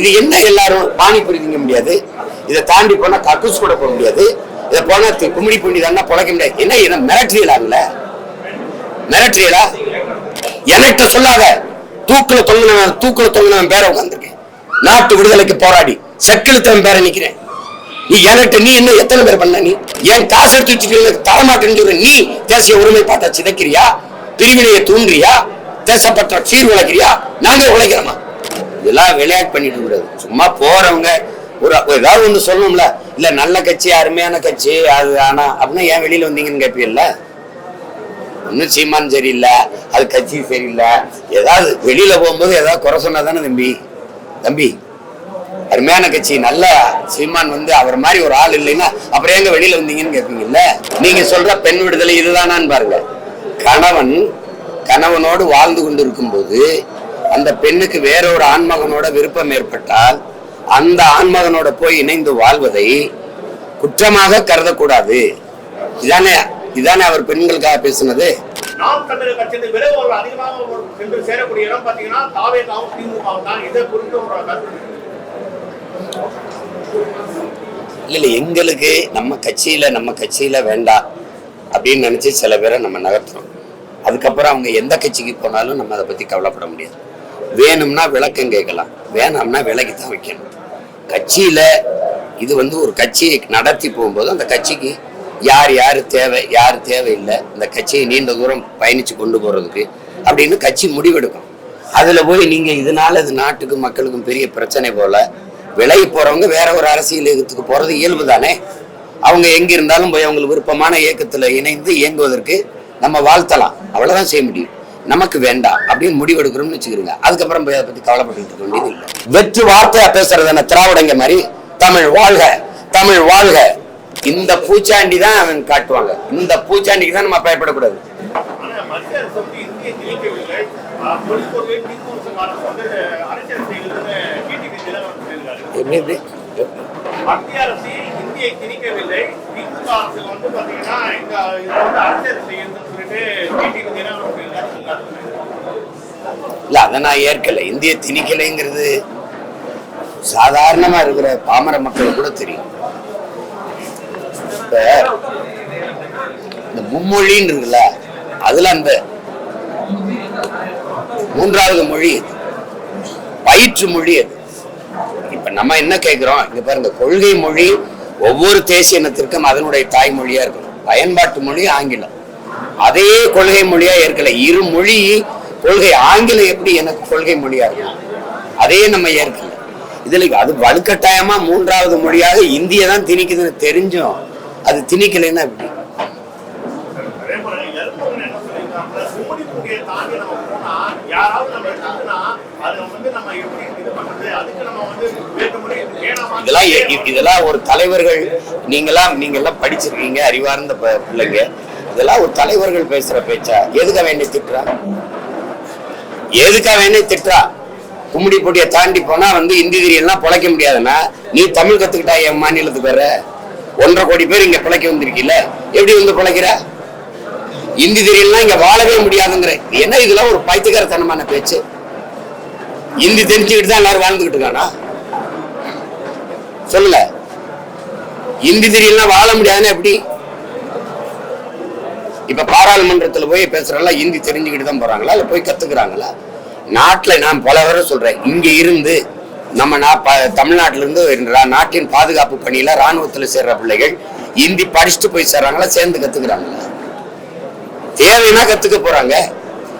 இது என்ன எல்லாரும் பானிபூரி திங்க முடியாது? இதை தாண்டி போனா கக்கூஸ் கூட போக முடியாது. இதை போனா தி- கும்மிடி பூண்டி தானே பொழைக்க முடியாது. என்ன இதை மிரட்டுறீங்களாங்கள மிரட்டியலா என்கிட்ட சொல்லாத. தூக்குல தொங்கினவன் தூக்குல தொங்கினவன் பேர உட்காந்துருக்கேன் நாட்டு விடுதலைக்கு போராடி செக்கிழுத்தவன் பேரை நிக்கிறேன். நீ என்கிட்ட நீ என்ன எத்தனை பேர் பண்ண நீ? என் காசு எடுத்து வச்சுட்டு தரமாட்டேன்னு சொல்ற நீ தேசிய ஒருமைப்பாட்டை சிதைக்கிறியா? பிரிவினையை தூண்டுறியா? தேசப்பற்ற சீர் உழைக்கிறியா? நாங்க உழைக்கிறோமா? இதெல்லாம் விளையாட்டு பண்ணிட்டு கூடாது சும்மா போறவங்க ஒரு ஏதாவது ஒன்று சொல்லணும்ல. இல்ல நல்ல கட்சி அருமையான கட்சி அது ஆனா அப்படின்னா ஏன் வெளியில வந்தீங்கன்னு கேட்பீங்கல்ல? ஒன்றும் சீமான் சரியில்லை அது கட்சி சரியில்லை. ஏதாவது வெளியில போகும்போது ஏதாவது குறை சொன்னா தானே தம்பி? தம்பி அருமையான கட்சி நல்ல சீமான் வந்து அவர் மாதிரி ஒரு ஆள் இல்லைன்னா அப்புறம் எங்க வெளியில வந்தீங்கன்னு கேட்பீங்கல்ல? நீங்க சொல்ற பெண் விடுதலை இதுதானான்னு பாருங்க. கணவன் கணவனோடு வாழ்ந்து கொண்டு இருக்கும்போது அந்த பெண்ணுக்கு வேற ஒரு ஆண்மகனோட விருப்பம் ஏற்பட்டால் அந்த ஆண்மகனோட போய் இணைந்து வாழ்வதை குற்றமாக கருதக்கூடாது. இதானே இதானே அவர் பெண்களுக்காக பேசுனது? நாம் தமிழர் கட்சியின் விரைவில் அதிகமாக சென்று சேரக்கூடிய இடம் பார்த்தீங்கன்னா தாவேகாவும் திமுகவும் தான். இதை குறித்து ஒரு கருத்து. இருக்கு. இல்ல இல்ல எங்களுக்கு நம்ம கட்சியில நம்ம கட்சியில வேண்டாம் அப்படின்னு நினைச்சு சில பேரை நம்ம நகர்த்துறோம். அதுக்கப்புறம் அவங்க எந்த கட்சிக்கு போனாலும் நம்ம அதை பத்தி கவலைப்பட முடியாது. வேணும்னா விளக்கம் கேட்கலாம். வேணாம்னா விலைக்கு தான் வைக்கணும். கட்சியில் இது வந்து ஒரு கட்சியை நடத்தி போகும்போது அந்த கட்சிக்கு யார் யார் தேவை யார் தேவையில்லை இந்த கட்சியை நீண்ட தூரம் பயணித்து கொண்டு போகிறதுக்கு அப்படின்னு கட்சி முடிவெடுக்கும். அதில் போய் நீங்கள் இதனால இது நாட்டுக்கும் மக்களுக்கும் பெரிய பிரச்சனை போல விலகி போகிறவங்க வேற ஒரு அரசியல் இயக்கத்துக்கு போகிறது இயல்பு தானே? அவங்க எங்கே இருந்தாலும் போய் அவங்களுக்கு விருப்பமான இயக்கத்தில் இணைந்து இயங்குவதற்கு நம்ம வாழ்த்தலாம். அவ்வளோதான் செய்ய முடியும். நமக்கு வேண்டாம் அப்படின்னு முடிவெடுக்கிறோம்னு வச்சுக்கிறீங்க. அதுக்கப்புறம் போய் அதை பத்தி கவலைப்பட்டு இருக்க வேண்டியது இல்லை. வெற்று வார்த்தையா பேசுறது என்ன திராவிடங்க மாதிரி தமிழ் வாழ்க தமிழ் வாழ்க. இந்த பூச்சாண்டி தான் அவன் காட்டுவாங்க. இந்த பூச்சாண்டிக்கு தான் நம்ம பயப்படக்கூடாது. மத்திய அரசு இந்திய திணிக்கவில்லை எப்படி மத்திய அரசு இந்தியை திணிக்கவில்லை. திமுக அரசு வந்து பாத்தீங்கன்னா இந்த இதை வந்து அரசியல் செய்யுதுன்னு சொல்லிட்டு இல்ல அதை நான் ஏற்கல. இந்திய திணிக்கலைங்கிறது சாதாரணமா இருக்கிற பாமர மக்களுக்கு கூட தெரியும். இப்ப இந்த மும்மொழின்னு இருக்குல்ல அதுல அந்த மூன்றாவது மொழி அது பயிற்று மொழி அது. இப்ப நம்ம என்ன கேட்கிறோம் இங்க பாருங்க கொள்கை மொழி ஒவ்வொரு தேசிய இனத்திற்கும் அதனுடைய தாய்மொழியா இருக்கணும். பயன்பாட்டு மொழி ஆங்கிலம். அதே கொள்கை மொழியா ஏற்கல. இரு மொழி கொள்கை ஆங்கிலம் எப்படி எனக்கு கொள்கை மொழியா இருக்கும்? அதே நம்ம ஏற்கல. இதுல அது வலுக்கட்டாயமா மூன்றாவது மொழியாக இந்திய தான் திணிக்குதுன்னு தெரிஞ்சும் அது திணிக்கலைன்னா எப்படி? இதெல்லாம் இதெல்லாம் ஒரு தலைவர்கள் நீங்கெல்லாம் நீங்கெல்லாம் படிச்சிருக்கீங்க அறிவார்ந்த பிள்ளைங்க. இதெல்லாம் ஒரு தலைவர்கள் பேசுற பேச்சா? எதுக்காக வேண்டி திட்டுறா? எதுக்காக வேண்டி திட்டுறா? கும்மிடி போட்டியை தாண்டி போனா வந்து இந்தி திரியெல்லாம் பிழைக்க முடியாதுன்னா நீ தமிழ் கத்துக்கிட்டா என் மாநிலத்துக்கு வர ஒன்றரை கோடி பேர் இங்க பிழைக்க வந்திருக்கீல எப்படி வந்து பிழைக்கிற? இந்தி தெரியலாம் இங்க வாழவே முடியாதுங்கிற. என்ன இதெல்லாம் ஒரு பைத்தியக்காரத்தனமான பேச்சு? இந்தி தெரிஞ்சுக்கிட்டு தான் எல்லாரும் வாழ்ந்துகிட்டு இருக்கானா சொல்லுங்க இந்தி தெரியலாம் வாழ முடியாதுன்னா எப்படி? இப்ப பாராளுமன்றத்துல போய் பேசுறவங்க இந்தி தெரிஞ்சுக்கிட்டு தான் போறாங்களா? இல்ல போய் கத்துக்கிறாங்களா? நாட்டுல நான் பல வர சொல்றேன் இங்க இருந்து நம்ம நா தமிழ்நாட்டுல இருந்து நாட்டின் பாதுகாப்பு பணியில ராணுவத்துல சேர்ற பிள்ளைகள் இந்தி படிச்சுட்டு போய் சேர்றாங்களா? சேர்ந்து கத்துக்கிறாங்களா? தேவைன்னா கத்துக்க போறாங்க.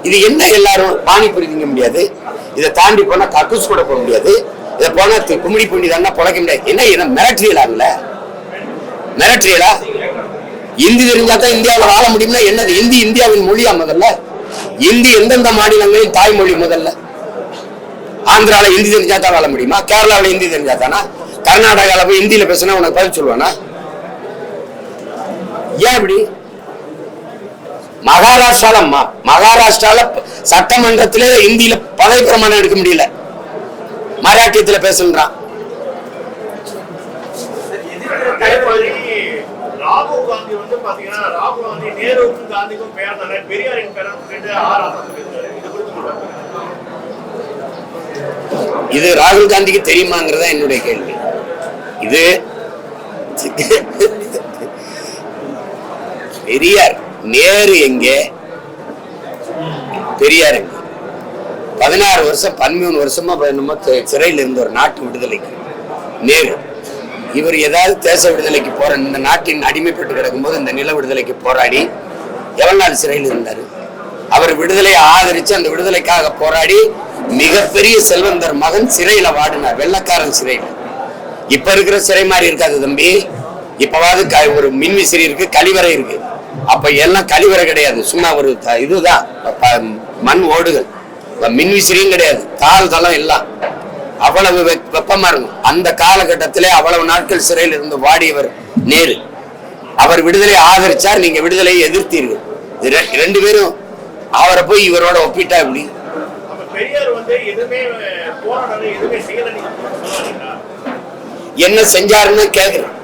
இது என்ன எல்லாரும் பாணி திங்க முடியாது. இதை தாண்டி போனா கக்கூஸ் கூட போக முடியாது. இதை போனா கும்மிடி பூண்டி தானே பொழைக்க முடியாது. என்ன என்ன மிரட்டுறீங்களாங்கள? மிரட்டுறீங்களா? இந்தி தெரிஞ்சா தான் இந்தியாவில் வாழ முடியும்னா என்னது? இந்தி இந்தியாவின் மொழியா முதல்ல? இந்தி எந்தெந்த மாநிலங்களின் தாய்மொழி முதல்ல? ஆந்திரால இந்தி தெரிஞ்சா தான் வாழ முடியுமா? கேரளாவில் இந்தி தெரிஞ்சா தானா கர்நாடகாவில் போய் இந்தியில பேசினா உனக்கு பதில் சொல்லுவானா? ஏன் இப்படி மகாராஷ்டிரால மகாராஷ்டிரால சட்டமன்றத்திலே இந்தியில பதவி பிரமாணம் எடுக்க முடியல. மராட்டியத்துல பேசுன்றான் அதே மாதிரி இது வந்து பாத்தீங்கன்னா ராகுல் காந்தி நேருவுக்கும் காந்திக்கும் பேர் தானே பெரியாரின் பேரன் சொல்லிட்டு ஆர் இது குறித்து இது ராகுல் காந்திக்கு தெரியுமாங்கிறதா என்னுடைய கேள்வி. இது பெரியார் நேரு எங்கே? பெரியார் எங்க? பதினாறு வருஷம் பதிமூணு வருஷமா இப்ப சிறையில் இருந்த ஒரு நாட்டு விடுதலைக்கு. நேரு. இவர் ஏதாவது தேச விடுதலைக்கு போற இந்த நாட்டின் அடிமைப்பட்டு கிடக்கும்போது இந்த நில விடுதலைக்கு போராடி எவ்வளவு நாள் சிறையில் இருந்தாரு? அவர் விடுதலையை ஆதரிச்சு அந்த விடுதலைக்காக போராடி மிகப்பெரிய செல்வந்தர் மகன் சிறையில வாடினார் வெள்ளக்காரன் சிறையில. இப்ப இருக்கிற சிறை மாதிரி இருக்காது தம்பி. இப்பவாவது க- ஒரு மின்விசிறி இருக்கு கழிவறை இருக்கு. அப்ப எல்லாம் கழிவறை கிடையாது சும்மா ஒரு த- இதுதான். மண் ஓடுகள். மின்விசிறியும் கிடையாது தாள் தளம் எல்லாம். அவ்வளவு வெப்பமா இருக்கும் அந்த காலகட்டத்திலே அவ்வளவு நாட்கள் சிறையில் இருந்து வாடியவர் நேரு. அவர் விடுதலையை ஆதரிச்சார் நீங்க விடுதலையை எதிர்த்தீர்கள். ரெண்டு பேரும் அவரை போய் இவரோட ஒப்பிட்டா எப்படி? சொல்லுவாங்களா என்ன செஞ்சாருன்னு கேக்குறேன்.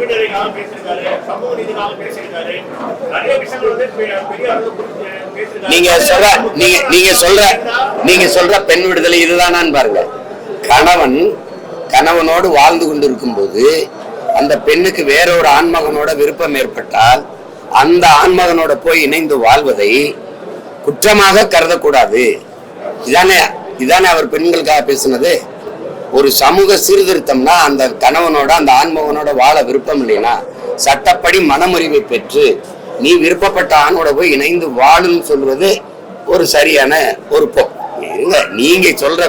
பெண்விடுதலைக்காக பேசியிருக்காரு சமூக நீதிக்காக பேசியிருக்காரு. நிறைய விஷயங்கள் வந்து பெ- பெரியார் நீங்க சொல்ற நீங்க நீங்க சொல்ற நீங்க சொல்ற பெண் விடுதலை இதுதானான்னு பாருங்க. கணவன் கணவனோடு வாழ்ந்து கொண்டிருக்கும் போது அந்த பெண்ணுக்கு வேற ஒரு ஆண்மகனோட விருப்பம் ஏற்பட்டால் அந்த ஆண்மகனோட போய் இணைந்து வாழ்வதை குற்றமாக கருதக்கூடாது. இதானே இதானே அவர் பெண்களுக்காக பேசுனது? ஒரு சமூக சீர்திருத்தம்னா அந்த கணவனோட அந்த ஆண்மகனோட வாழ விருப்பம் இல்லைன்னா சட்டப்படி மனமுறிவை பெற்று நீ விருப்பப்பட்ட ஆணோட போய் இணைந்து வாழுன்னு சொல்வது ஒரு சரியான ஒரு இருங்க நீங்க சொல்ற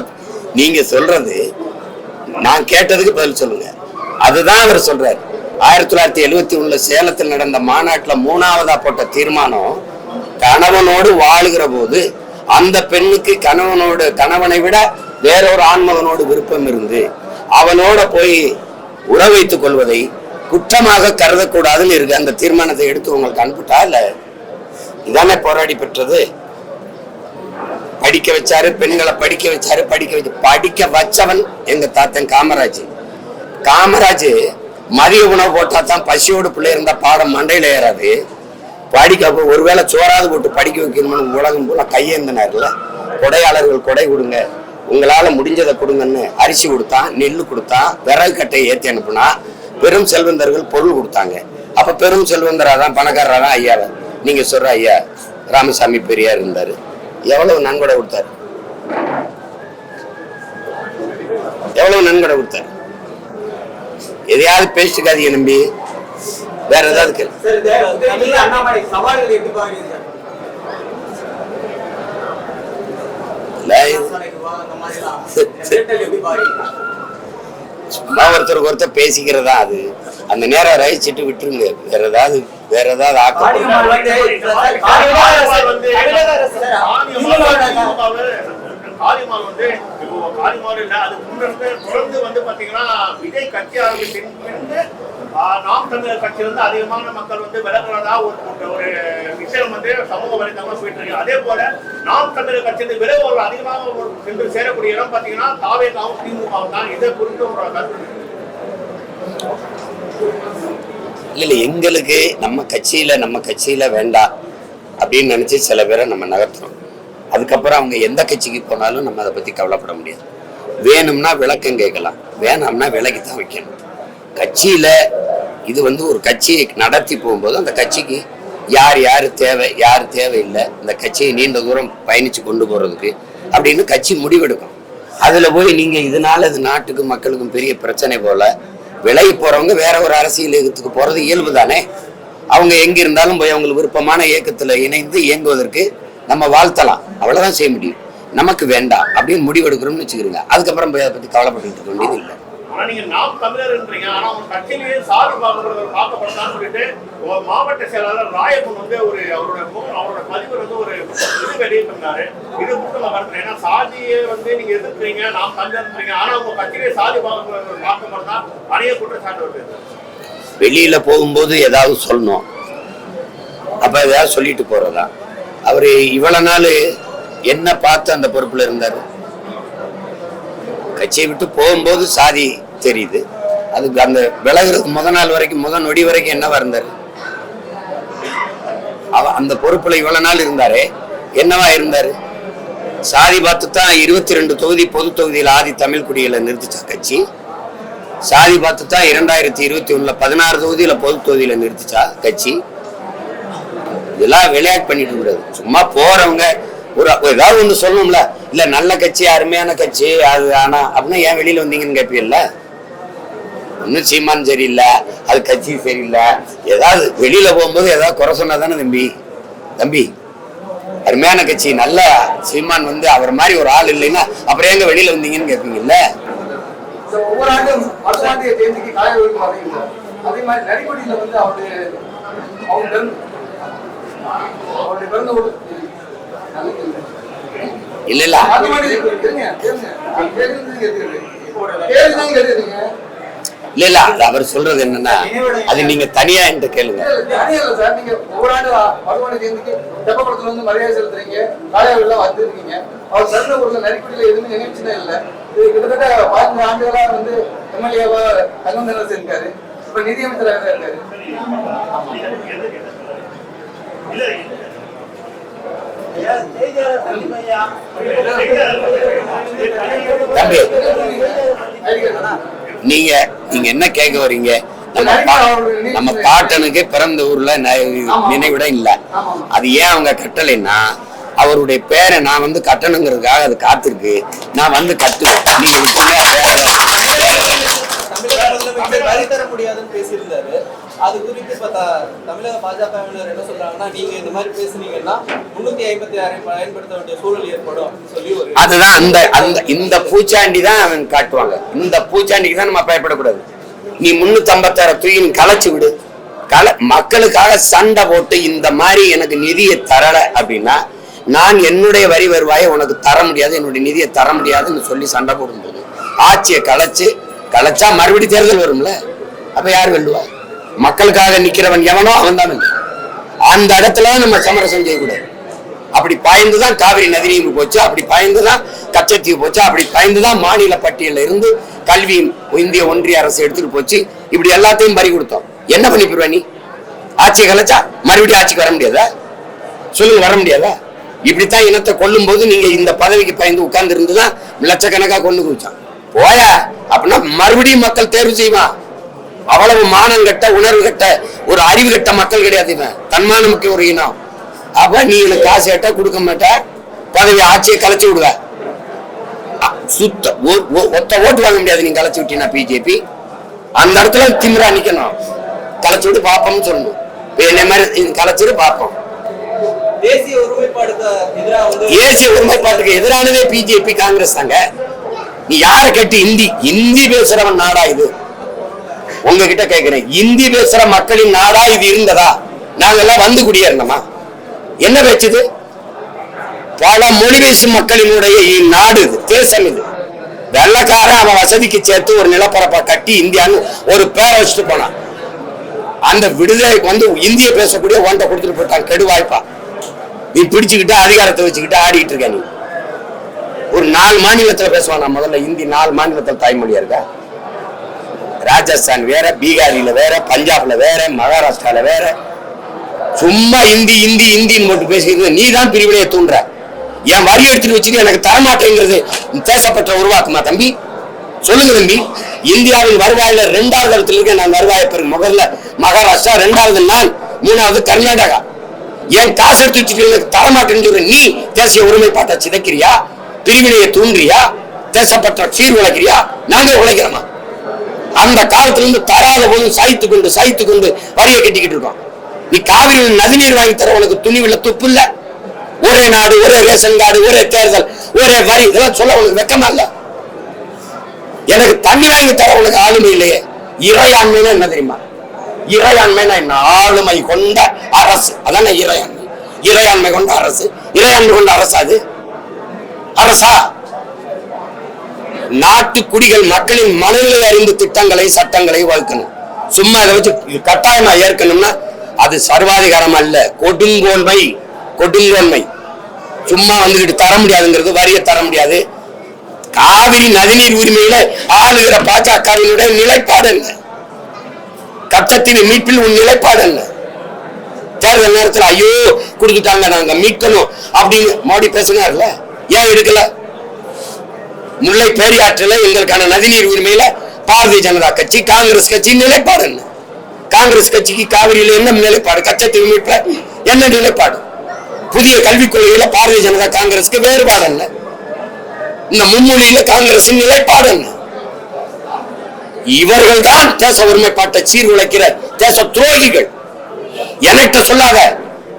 நீங்க சொல்றது நான் கேட்டதுக்கு பதில் சொல்லுங்க. அதுதான் அவர் சொல்றாரு. ஆயிரத்தி தொள்ளாயிரத்தி எழுவத்தி ஒண்ணுல சேலத்தில் நடந்த மாநாட்டில் மூணாவதா போட்ட தீர்மானம் கணவனோடு வாழுகிற போது அந்த பெண்ணுக்கு கணவனோடு கணவனை விட வேறொரு ஆண்மகனோடு விருப்பம் இருந்து அவனோட போய் உற வைத்துக் கொள்வதை குற்றமாக கருதக்கூடாதுன்னு இருக்கு. அந்த தீர்மானத்தை எடுத்து உங்களுக்கு அனுப்பிட்டா இல்ல? இதானே போராடி பெற்றது? படிக்க வச்சாரு பெண்களை படிக்க வச்சாரு படிக்க வச்சு படிக்க வச்சவன் எங்க தாத்தன் காமராஜ். காமராஜ் மதிய உணவு போட்டா தான் பசியோடு பிள்ளை இருந்தா பாடம் மண்டையில ஏறாது. படிக்க ஒருவேளை சோறாது போட்டு படிக்க வைக்கணும்னு உலகம் பூரா கையேந்தினார்ல. கொடையாளர்கள் கொடை கொடுங்க. உங்களால முடிஞ்சதை கொடுங்கன்னு அரிசி கொடுத்தான் நெல் கொடுத்தான் விறகு கட்டை ஏத்தி அனுப்புனா பெரும் செல்வந்தர்கள் பொருள் கொடுத்தாங்க. அப்ப பெரும் செல்வந்தரா தான் பணக்காரரா தான் ஐயா நீங்க சொல்ற ஐயா ராமசாமி பெரியார் இருந்தாரு. எவ்வளவு நன்கொடை கொடுத்தாரு? எவ்வளவு நன்கொடை கொடுத்தாரு? எதையாவது பேசிக்காதீங்க நம்பி. வேற ஏதாவது கேளு சார் இந்த உதயநிதி அண்ணாமலை சவால்கள் எப்படி பாக்குறீங்க சார் இல்ல, இது அரசாணைக்கு வா, அந்த மாதிரிலாம் மிரட்டல் எப்படி பாக்குறீங்க சும்மா ஒருத்தருக்கு ஒருத்தர் பேசிக்கிறதா அது? அந்த நேரம் ரசிச்சுட்டு விட்டுருங்க. வேற ஏதாவது வேற ஏதாவது ஆக்கம் காளிமால் வந்து காளிமால் இல்ல அது முன்னிருந்து தொடர்ந்து வந்து பாத்தீங்கன்னா விஜய் கட்சி ஆஹ், நாம் தமிழர் கட்சி வந்து அதிகமான மக்கள் வந்து விலகுறதா ஒரு ஒரு- விஷயம் வந்து சமூக வலைதளமா போயிட்டு இருக்கு அதே போல நாம் தமிழர் கட்சி வந்து விலகுவர்கள் அதிகமாக சென்று சேரக்கூடிய இடம் பாத்தீங்கன்னா தாவேகாவும் திமுகவும் தான். இதை குறித்து ஒரு கருத்து இல்ல எங்களுக்கு நம்ம கட்சியில நம்ம கட்சியில வேண்டாம் அப்படின்னு நினைச்சு சில பேரை நம்ம நகர்த்துறோம். அதுக்கப்புறம் அவங்க எந்த கட்சிக்கு போனாலும் நம்ம அதை பத்தி கவலைப்பட முடியாது. வேணும்னா விளக்கம் கேட்கலாம். வேணாம்னா விலைக்கு தான் வைக்கணும். கட்சியில் இது வந்து ஒரு கட்சியை நடத்தி போகும்போது அந்த கட்சிக்கு யார் யார் தேவை யார் தேவையில்லை இந்த கட்சியை நீண்ட தூரம் பயணித்து கொண்டு போகிறதுக்கு அப்படின்னு கட்சி முடிவெடுக்கும். அதில் போய் நீங்கள் இதனால இது நாட்டுக்கும் மக்களுக்கும் பெரிய பிரச்சனை போல விலகி போகிறவங்க வேற ஒரு அரசியல் இயக்கத்துக்கு போகிறது இயல்பு தானே அவங்க எங்கே இருந்தாலும் போய் அவங்களுக்கு விருப்பமான இயக்கத்தில் இணைந்து இயங்குவதற்கு நம்ம வாழ்த்தலாம். அவ்வளோதான் செய்ய முடியும். நமக்கு வேண்டாம் அப்படின்னு முடிவெடுக்கிறோம்னு வச்சுக்கிறோங்க. அதுக்கப்புறம் போய் அதை பற்றி கவலைப்பட்டு இருக்க வேண்டியது இல்லை. ஆனா நீங்க நாம் தமிழர்ன்றீங்க ஆனா உங்க கட்சியிலேயே சாதி பார்க்கப்படுறது பார்க்கப்படலாம்னு சொல்லிட்டு உங்க மாவட்ட செயலாளர் ராயப்பன் வந்து ஒரு அவரோட அவரோட பதிவு வந்து ஒரு இது வெளியிட்டிருந்தாரு. இது மட்டும் நான் வருத்தேன் ஏன்னா சாதியை வந்து நீங்க எதிர்க்கிறீங்க நாம் தமிழர்ன்றீங்க ஆனா உங்க கட்சியிலேயே சாதி பார்க்கப்படுறது பார்க்கப்படுறதா அநேக குற்றச்சாட்டு வருது. வெளியில போகும்போது ஏதாவது சொல்லணும். அப்ப ஏதாவது சொல்லிட்டு போறதா? அவரு இவ்வளவு நாள் என்ன பார்த்து அந்த பொறுப்புல இருந்தாரு? கட்சியை விட்டு போகும்போது சாதி தெரியுது. அதுக்கு அந்த விலகிறதுக்கு முத நாள் வரைக்கும் முத நொடி வரைக்கும் என்னவா இருந்தாரு அவ அந்த பொறுப்புல இவ்வளவு நாள் இருந்தாரு என்னவா இருந்தாரு? சாதி பார்த்து தான் இருபத்தி ரெண்டு தொகுதி பொது தொகுதியில் ஆதி தமிழ் குடிகளை நிறுத்திச்சா கட்சி. சாதி பார்த்து தான் இரண்டாயிரத்தி இருபத்தி ஒண்ணுல பதினாறு தொகுதியில பொது தொகுதியில நிறுத்திச்சா கட்சி. இதெல்லாம் விளையாட்டு பண்ணிட்டு சும்மா போறவங்க ஒரு ஏதாவது ஒன்று சொல்லணும்ல இல்ல நல்ல கட்சி அருமையான கட்சி அது ஆனா அப்படின்னா ஏன் வெளியில வந்தீங்கன்னு கேட்பீங்கல்ல? ஒன்றும் சீமான் சரியில்லை அது கட்சி சரியில்லை. ஏதாவது வெளியில போகும்போது ஏதாவது குறை சொன்னா தானே தம்பி? தம்பி அருமையான கட்சி நல்ல சீமான் வந்து அவர் மாதிரி ஒரு ஆள் இல்லைன்னா அப்புறம் எங்க வெளியில வந்தீங்கன்னு கேட்பீங்கல்ல? ஒவ்வொரு ஆண்டும் அதே மாதிரி வந்து அவருடைய அவங்க அவருடைய பிறந்த இல்ல இல்ல. இல்ல இல்ல. அது அவர் சொல்றது என்னன்னா அது நீங்க தனியா என்கிட்ட கேளுங்க. கிட்டத்தட்ட பதினஞ்சு ஆண்டுகளா வந்து எம்எல்ஏவா தங்கந்தரசு இருக்காரு இப்ப நிதியமைச்சராக இருக்காரு. தம்பி நீங்க நீங்க என்ன கேட்க வர்றீங்க நம்ம நம்ம பாட்டனுக்கு பிறந்த ஊர்ல ந- நினைவிடம் இல்ல. அது ஏன் அவங்க கட்டலைன்னா அவருடைய பேரை நான் வந்து கட்டணுங்கிறதுக்காக அது காத்திருக்கு. நான் வந்து கட்டுவேன். நீங்க விட்டுங்க வேற தமிழக முதலமைச்சர் வரி தர முடியாதுன்னு பேசியிருந்தாரு அது குறித்து இப்ப த- தமிழக பாஜகவினர் என்ன சொல்றாங்கன்னா நீங்க இந்த மாதிரி பேசுனீங்கன்னா முன்னூத்தி ஐம்பத்தி ஆறை பயன்படுத்த வேண்டிய சூழல் ஏற்படும் அப்படின்னு சொல்லி ஒரு அதுதான் அந்த அந்த இந்த பூச்சாண்டி தான் அவன் காட்டுவாங்க. இந்த பூச்சாண்டிக்கு தான் நம்ம பயப்படக்கூடாது. நீ முன்னூத்தி ஐம்பத்தாறு தூயின் கலைச்சு விடு. கல மக்களுக்காக சண்டை போட்டு இந்த மாதிரி எனக்கு நிதியை தரல அப்படின்னா நான் என்னுடைய வரி வருவாயை உனக்கு தர முடியாது என்னுடைய நிதியை தர முடியாதுன்னு சொல்லி சண்டை போடும்போது ஆட்சியை கலைச்சு கலைச்சா மறுபடி தேர்தல் வரும்ல? அப்ப யார் வெல்லுவா? மக்களுக்காக நிக்கிறவன் எவனோ அவன் தான் அந்த இடத்துல நம்ம சமரசம் செய்யக்கூடாது. அப்படி பாய்ந்துதான் காவிரி நதிநீர் போச்சு அப்படி பாய்ந்துதான் கச்சத்தீவு போச்சு அப்படி பாய்ந்துதான் மாநில பட்டியல இருந்து கல்வி இந்திய ஒன்றிய அரசு எடுத்துட்டு போச்சு. இப்படி எல்லாத்தையும் பறி கொடுத்தோம். என்ன பண்ணி போடுவ நீ? ஆட்சியை கலைச்சா மறுபடியும் ஆட்சிக்கு வர முடியாதா? சொல்லுங்க வர முடியாதா? இப்படித்தான் இனத்தை கொல்லும் போது நீங்க இந்த பதவிக்கு பயந்து உட்கார்ந்து இருந்துதான் லட்சக்கணக்கா கொண்டு குவிச்சான். போயா அப்படின்னா மறுபடியும் மக்கள் தேர்வு செய்வான் அவ்வளவு மானம் கட்ட உணர்வு கட்ட ஒரு அறிவு கட்ட மக்கள் கிடையாது இவன். தன்மானமுக்கு ஒரு இனம். அப்ப நீ எனக்கு காசு கேட்டா கொடுக்க மாட்ட. பதவி ஆட்சியை கலைச்சு விடுவ. சுத்த ஒத்த ஓட்டு வாங்க முடியாது. நீ கலைச்சு விட்டீங்கன்னா பிஜேபி அந்த இடத்துல திமிரா நிக்கணும். கலைச்சு விட்டு பாப்போம்னு சொல்லணும். என்னை மாதிரி கலைச்சிட்டு வந்து தேசிய ஒருமைப்பாட்டுக்கு எதிரானதே பிஜேபி காங்கிரஸ் தாங்க. நீ யார கேட்டு இந்தி இந்தி பேசுறவன் நாடா இது? உங்ககிட்ட கேட்கிறேன் இந்தி பேசுற மக்களின் நாடா இது இருந்ததா? நாங்கெல்லாம் வந்து குடியேறணுமா? என்ன பேச்சுது? பல மொழி பேசும் மக்களினுடைய நாடு இது தேசம் இது. வெள்ளக்காரன் அவன் வசதிக்கு சேர்த்து ஒரு நிலப்பரப்பை கட்டி இந்தியான்னு ஒரு பேரை வச்சுட்டு போனான். அந்த விடுதலைக்கு வந்து இந்திய பேசக்கூடிய ஒன்றை கொடுத்துட்டு போயிட்டான் கெடுவாய்ப்பா நீ பிடிச்சுக்கிட்டு அதிகாரத்தை வச்சுக்கிட்டு ஆடிக்கிட்டு இருக்க நீ. ஒரு நாலு மாநிலத்தில் பேசுவான் நான் முதல்ல? இந்தி நாலு மாநிலத்தில் தாய்மொழியா இருக்கா? ராஜஸ்தான் வேற பீகாரில வேற பஞ்சாப்ல வேற மகாராஷ்டிரால வேற. சும்மா இந்தி இந்தி இந்தின்னு போட்டு பேசிக்கிறது நீ தான் பிரிவினையை தூண்டுற. என் வரி எடுத்துட்டு வச்சுட்டு எனக்கு தரமாட்டேங்கிறது. பேசப்பட்ட உருவாக்குமா தம்பி? சொல்லுங்க தம்பி. இந்தியாவின் வருவாயில ரெண்டாவது இடத்துல இருக்க நான் வருவாயை பெரு முதல்ல மகாராஷ்டிரா ரெண்டாவது நான் மூணாவது கர்நாடகா. என் காசு எடுத்து வச்சுட்டு எனக்கு தரமாட்டேன்னு சொல்ற நீ தேசிய ஒருமைப்பாட்டை சிதைக்கிறியா? பிரிவினையை தூண்டுறியா? தேசப்பற்ற சீர் உழைக்கிறியா? நாங்க உழைக்கிறோமா அந்த காலத்துல இருந்து தராத போது சைத்து கொண்டு சைத்து கொண்டு வரியை கட்டிக்கிட்டு இருக்கோம் நீ காவிரியில் நதிநீர் வாங்கி தர உனக்கு துணிவுல துப்பு இல்ல. ஒரே நாடு ஒரே ரேஷன் கார்டு ஒரே தேர்தல் ஒரே வரி இதெல்லாம் சொல்ல உனக்கு வெக்கமா இல்ல? எனக்கு தண்ணி வாங்கி தர உனக்கு ஆளுமை இல்லையே. இறையாண்மைன்னா என்ன தெரியுமா? இறையாண்மைனா என்ன? ஆளுமை கொண்ட அரசு. அதானே இறையாண்மை? இறையாண்மை கொண்ட அரசு. இறையாண்மை கொண்ட அரசு அது? அரசா? நாட்டு குடிகள் மக்களின் மனநிலை அறிந்து திட்டங்களை சட்டங்களை வகுக்கணும். சும்மா இதை வச்சு கட்டாயமா ஏற்கனம்னா அது சர்வாதிகாரம் அல்ல. கொடுங்கோன்மை கொடுங்கோன்மை. சும்மா வந்துகிட்டு தர முடியாதுங்கிறது வரிய தர முடியாது. காவிரி நதிநீர் உரிமையில ஆளுகிற பாஜகவினுடைய நிலைப்பாடு என்ன? கட்டத்தின் மீட்பில் உன் நிலைப்பாடு என்ன? தேர்தல் நேரத்தில் ஐயோ கொடுத்துட்டாங்க நாங்க மீட்கணும் அப்படின்னு மோடி பேசினார்ல? ஏன் எடுக்கல? முல்லை பெரியாற்றில் எங்களுக்கான நதிநீர் உரிமையில பாரதிய ஜனதா கட்சி காங்கிரஸ் கட்சி நிலைப்பாடு என்ன? காங்கிரஸ் கட்சிக்கு காவிரியில் என்ன நிலைப்பாடு? கச்சத்தீவு மீட்ப என்ன நிலைப்பாடு? புதிய கல்விக் கொள்கையில பாரதிய ஜனதா காங்கிரஸ்க்கு வேறுபாடு என்ன? இந்த மும்மொழியில காங்கிரசின் நிலைப்பாடு என்ன? இவர்கள் தான் தேச ஒருமைப்பாட்டை சீர்குலைக்கிற தேச துரோகிகள். என்கிட்ட சொல்லாத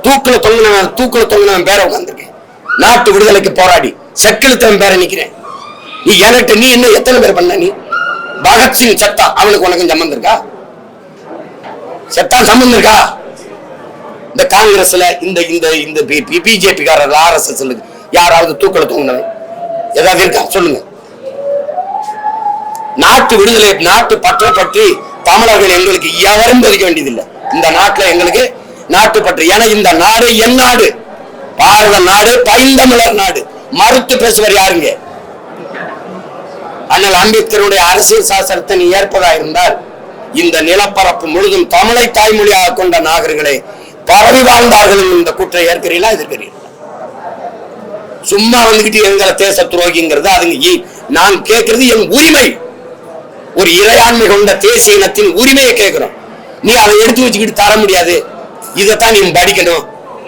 தூக்குல தொங்கினவன் தூக்குல தொங்கினவன் பேர உட்காந்துருக்கேன் நாட்டு விடுதலைக்கு போராடி செக்கெழுத்தவன் பேர நிக்கிறேன். நீ என்கிட்ட நீ இன்னும் எத்தனை பேர் பண்ண நீ? பகத்சிங் செத்தா அவனுக்கு உனக்கும் சம்மந்தம் இருக்கா? செத்தா சம்மந்தம் இருக்கா? இந்த காங்கிரஸ்ல இந்த இந்த இந்த பிஜேபி காரர் ஆர் எஸ் எஸ் யாராவது தூக்கல தூங்கினவன் ஏதாவது இருக்கா? சொல்லுங்க. நாட்டு விடுதலை நாட்டு பற்ற பற்றி தமிழர்கள் எங்களுக்கு எவரும் பதிக்க வேண்டியதில்லை. இந்த நாட்டுல எங்களுக்கு நாட்டு பற்று. ஏன்னா இந்த நாடு என் நாடு. பாரத நாடு பைந்தமிழர் நாடு. மறுத்து பேசுவார் யாருங்க? அண்ணல் அம்பேத்கருடைய அரசியல் சாசனத்தை நீ ஏற்பதா இருந்தால் இந்த நிலப்பரப்பு முழுதும் தமிழை தாய்மொழியாக கொண்ட நாகர்களே பரவி வாழ்ந்தார்கள் இந்த குற்றம் ஏற்கிறீங்களா எதிர்க்கிறீர்களா? சும்மா வந்துகிட்டு எங்களை தேச துரோகிங்கிறது அதுங்க நான் கேட்கறது என் உரிமை. ஒரு இறையாண்மை கொண்ட தேசிய இனத்தின் உரிமையை கேட்கிறோம். நீ அதை எடுத்து வச்சுக்கிட்டு தர முடியாது. இதைத்தான் நீ படிக்கணும்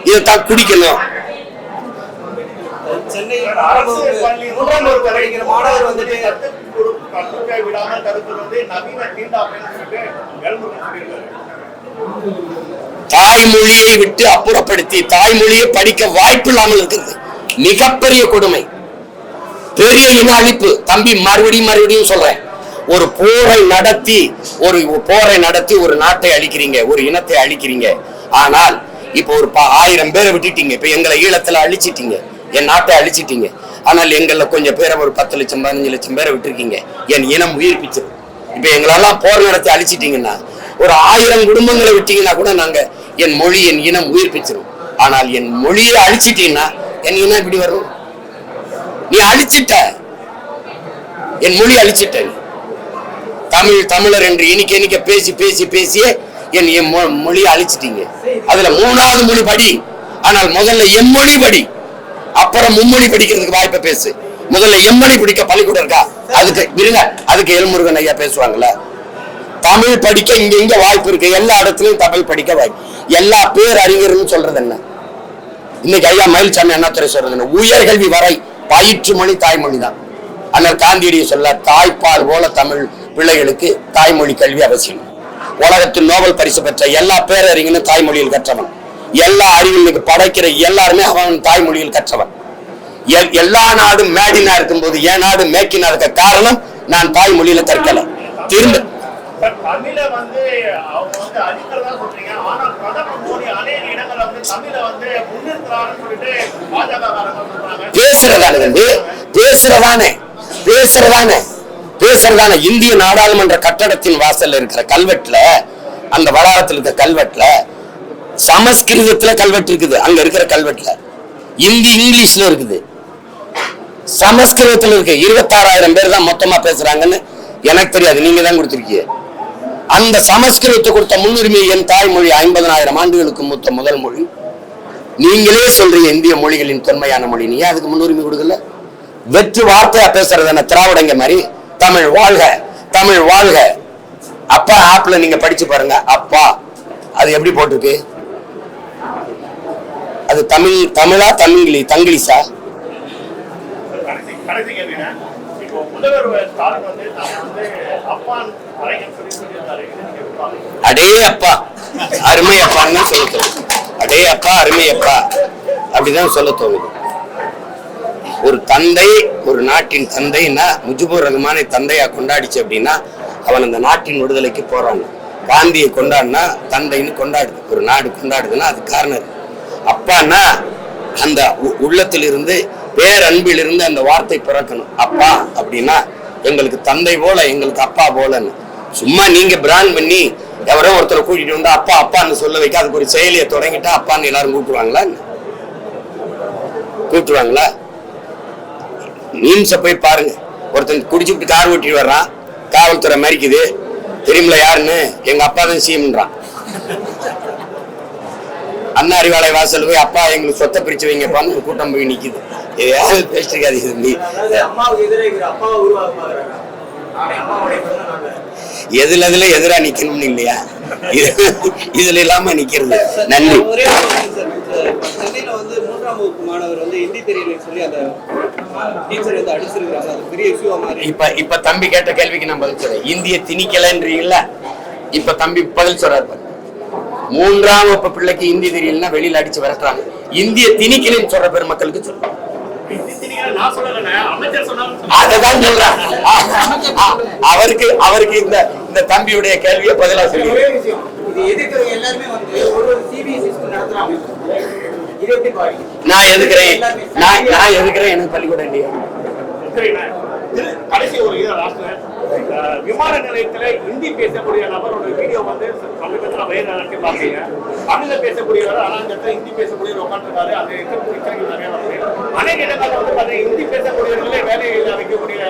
இதைத்தான் குடிக்கணும். சென்னை அரசு ஆரம்ப பள்ளி மூன்றாம் வகுப்பு படிக்கிற மாணவர் வந்துட்டு கற்றுக் கொடு- கற்றுக்க விடாமல் தடுப்பது வந்து நவீன தீண்டாமைன்னு சொல்லிட்டு வேல்முருகன் சொல்லியிருக்காரு. தாய்மொழியை விட்டு அப்புறப்படுத்தி தாய்மொழியை படிக்க வாய்ப்பு இல்லாமல் இருக்கிறது. மிகப்பெரிய கொடுமை. பெரிய இன அழிப்பு. தம்பி மறுபடியும் மறுபடியும் சொல்றேன். ஒரு போரை நடத்தி ஒரு போரை நடத்தி ஒரு நாட்டை அழிக்கிறீங்க ஒரு இனத்தை அழிக்கிறீங்க. ஆனால் இப்போ ஒரு ப- ஆயிரம் பேரை விட்டுட்டீங்க. இப்ப எங்களை ஈழத்துல அழிச்சிட்டீங்க. என் நாட்டை அழிச்சிட்டீங்க. ஆனால் எங்களில் கொஞ்சம் பேரை ஒரு பத்து லட்சம் பதினஞ்சு லட்சம் பேரை விட்டுருக்கீங்க. என் இனம் உயிர்ப்பிச்சு. இப்போ எங்களெல்லாம் போர் நடத்தி அழிச்சிட்டிங்கன்னா ஒரு ஆயிரம் குடும்பங்களை விட்டீங்கன்னா கூட நாங்கள் என் மொழி என் இனம் உயிர்ப்பிச்சிரும். ஆனால் என் மொழியை அழிச்சிட்டீங்கன்னா என் இனம் இப்படி வரும்? நீ அழிச்சிட்ட. என் மொழி அழிச்சிட்ட நீ. தமிழ் தமிழர் என்று இனிக்க இனிக்க பேசி பேசி பேசியே என் என் மொ- மொழியை அழிச்சிட்டீங்க. அதுல மூணாவது மொழி படி. ஆனால் முதல்ல எம்மொழி படி. அப்புறம் மும்மொழி படிக்கிறதுக்கு வாய்ப்பை பேசு. முதல்ல எம்மொழி படிக்க பள்ளிக்கூடம் இருக்கா? அதுக்கு இருங்க அதுக்கு எல்முருகன் ஐயா பேசுவாங்கல்ல. தமிழ் படிக்க இங்க இங்க வாய்ப்பு இருக்கு. எல்லா இடத்துலயும் தமிழ் படிக்க வாய்ப்பு. எல்லா பேர் அறிஞர்னு சொல்றது என்ன? இன்னைக்கு ஐயா மயில்சாமி அண்ணாத்துறை சொல்றது என்ன? உயர்கல்வி வரை பயிற்று மொழி தாய்மொழி தான். அண்ணல் காந்தியடியை சொல்ல தாய்ப்பால் போல தமிழ் பிள்ளைகளுக்கு தாய்மொழி கல்வி அவசியம். உலகத்தில் நோபல் பரிசு பெற்ற எல்லா பேரறிஞனும் தாய்மொழியில் கற்றவன். எல்லா அறிவும் இன்னைக்கு படைக்கிற எல்லாருமே அவன் தாய்மொழியில் கற்றவன். எல்லா நாடும் மேடினா இருக்கும்போது என் நாடு மேக்கினா இருக்க காரணம் நான் தாய்மொழியில கற்கல. திரும்ப சொல்றாங்க. பேசுறதானே பேசுறதானே? பேசுறதானே? இந்திய நாடாளுமன்ற கட்டடத்தின் வாசல்ல இருக்கிற கல்வெட்டுல அந்த வளாகத்துல இருக்கிற கல்வெட்டுல சமஸ்கிருதத்துல கல்வெட்டு இருக்குது. அங்க இருக்கிற கல்வெட்டுல. இந்தி இங்கிலீஷ்ல இருக்குது. சமஸ்கிருதத்துல இருக்கு. இருபத்தாறாயிரம் பேர் தான் மொத்தமா பேசுறாங்கன்னு எனக்கு தெரியாது. நீங்க தான் கொடுத்துருக்கீங்க. அந்த சமஸ்கிருதத்தை கொடுத்த முன்னுரிமை என் தாய்மொழி ஐம்பதனாயிரம் ஆண்டுகளுக்கு மூத்த முதல் மொழி. நீங்களே சொல்றீங்க இந்திய மொழிகளின் தொன்மையான மொழி. நீ ஏன் அதுக்கு முன்னுரிமை கொடுக்கல? வெற்று வார்த்தையா பேசுறது என்ன? திராவிடங்க மாதிரி? தமிழ் வாழ்க தமிழ் வாழ்க. அப்பா ஆப்ல நீங்க படிச்சு பாருங்க. அப்பா அது எப்படி போட்டிருக்கு? அது தமிழ் தமிழா தமிழ் தங்கிலீஷா? அடே அப்பா அருமை அப்பான்னு சொல்ல தோணுது. அடே அப்பா அருமை அப்பா. அப்படிதான் சொல்ல தோணுது. ஒரு தந்தை ஒரு நாட்டின் தந்தைன்னா முஜிபுர் ரஹ்மானை தந்தையா கொண்டாடிச்சு அப்படின்னா அவன் அந்த நாட்டின் விடுதலைக்கு போறான். காந்தியை கொண்டாடினா தந்தைன்னு கொண்டாடுது. ஒரு நாடு கொண்டாடுதுன்னா அது காரணம் அப்பான்னா அந்த உ- உள்ளத்திலிருந்து பேரன்பிலிருந்து அந்த வார்த்தை பிறக்கணும். அப்பா அப்படின்னா எங்களுக்கு தந்தை போல எங்களுக்கு அப்பா போலன்னு. சும்மா நீங்க பிராண்ட் பண்ணி எவரோ ஒருத்தரை கூட்டிட்டு வந்து அப்பா அப்பான்னு சொல்ல வைக்க அதுக்கு ஒரு செயலியை தொடங்கிட்டா அப்பான்னு எல்லாரும் கூப்பிடுவாங்களா? கூப்பிடுவாங்களா? மீம்ஸை போய் பாருங்க. ஒருத்தன் குடிச்சுட்டு கார் ஓட்டிட்டு வர்றான். காவல்துறை மறிக்குது. தெரியுமில யாருன்னு? எங்க அப்பா தான் சீம்ன்றான். அண்ணா அறிவாலய வாசல் போய் அப்பா எங்களுக்கு சொத்தை பிரிச்சு வைங்கப்பான்னு ஒரு கூட்டம் போய் நிக்குது. எதையாவது பேசிருக்காதீங்க தம்பி. எதுல எதுல எதிரா நிக்கணும்னு இல்லையா? இது- இதுல இல்லாம நிக்கிறது. நன்றி. சென்னையில வந்து மூன்றாம் வகுப்பு மாணவர் வந்து ஹிந்தி தெரியலன்னு சொல்லி அந்த டீச்சர் வந்து அடிச்சிருக்காங்க அது பெரிய இஷ்யூவா மாறி. இப்ப இப்ப தம்பி கேட்ட கேள்விக்கு நான் பதில் சொல்றேன். இந்திய திணிக்கலன்றீங்கல்ல இப்ப தம்பி பதில் சொல்றாரு பாருங்க. மூன்றாம் வகுப்பு பிள்ளைக்கு இந்தி தெரியலன்னா வெளியில அடிச்சு விரட்டுறாங்க. இந்திய திணிக்கலன்னு சொல்ற பெருமக்களுக்கு சொன்னாலும் அததான் சொல்றேன். அவருக்கு அவருக்கு இந்த இந்த தம்பியுடைய கேள்வியை பதிலா சொல்லி இது எதிர்க்கிறவங்க எல்லாருமே வந்து ஒரு ஒரு சிபிஎஸ்இ நான் எதுக்குறேன்? நான் நான் எதுக்குறேன்? எனக்கு பள்ளிக்கூடம் இல்லையா. கடைசி ஒரு இது. விமான நிலையத்துல ஹிந்தி பேசக்கூடிய நபரோட வீடியோ வந்து சமீபத்தில் வயது பார்த்தீங்க தமிழ்ல பேசக்கூடியவர் ஆனால் இடத்துல ஹிந்தி பேசக்கூடியவர் உட்காந்துருக்காரு அந்த எதிர்ப்பு பிரச்சனைகள் நிறைய வருது அநேக இடங்களில் வந்து பார்த்தீங்கன்னா ஹிந்தி பேசக்கூடியவர்களே வேலையில் அமைக்கக்கூடிய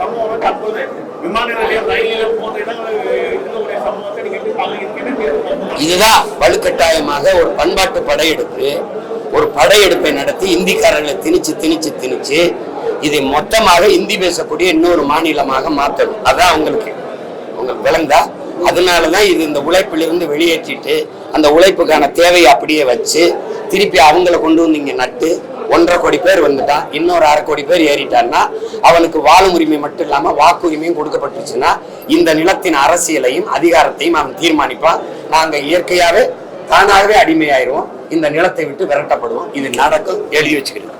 சமூகம் வந்து விமான நிலையம் ரயிலில் போன்ற இடங்களில் இருக்கக்கூடிய சமூகத்தை நீங்க எப்படி இதுதான் வலுக்கட்டாயமாக ஒரு பண்பாட்டு படையெடுப்பு. ஒரு படையெடுப்பை நடத்தி இந்திக்காரர்களை திணிச்சு திணிச்சு திணிச்சு இதை மொத்தமாக இந்தி பேசக்கூடிய இன்னொரு மாநிலமாக மாற்றணும் அதான் அவங்களுக்கு உங்களுக்கு அதனால தான் இது இந்த உழைப்பிலிருந்து வெளியேற்றிட்டு அந்த உழைப்புக்கான தேவையை அப்படியே வச்சு திருப்பி அவங்கள கொண்டு வந்து இங்கே நட்டு ஒன்றரை கோடி பேர் வந்துட்டான் இன்னொரு அரை கோடி பேர் ஏறிட்டான்னா அவனுக்கு வாழும் உரிமை மட்டும் இல்லாமல் வாக்குரிமையும் கொடுக்கப்பட்டுச்சுன்னா இந்த நிலத்தின் அரசியலையும் அதிகாரத்தையும் அவன் தீர்மானிப்பான். நாங்கள் இயற்கையாகவே தானாகவே அடிமையாயிருவோம். இந்த நிலத்தை விட்டு விரட்டப்படுவோம். இது நடக்கும். எழுதி வச்சுக்கிறேன்.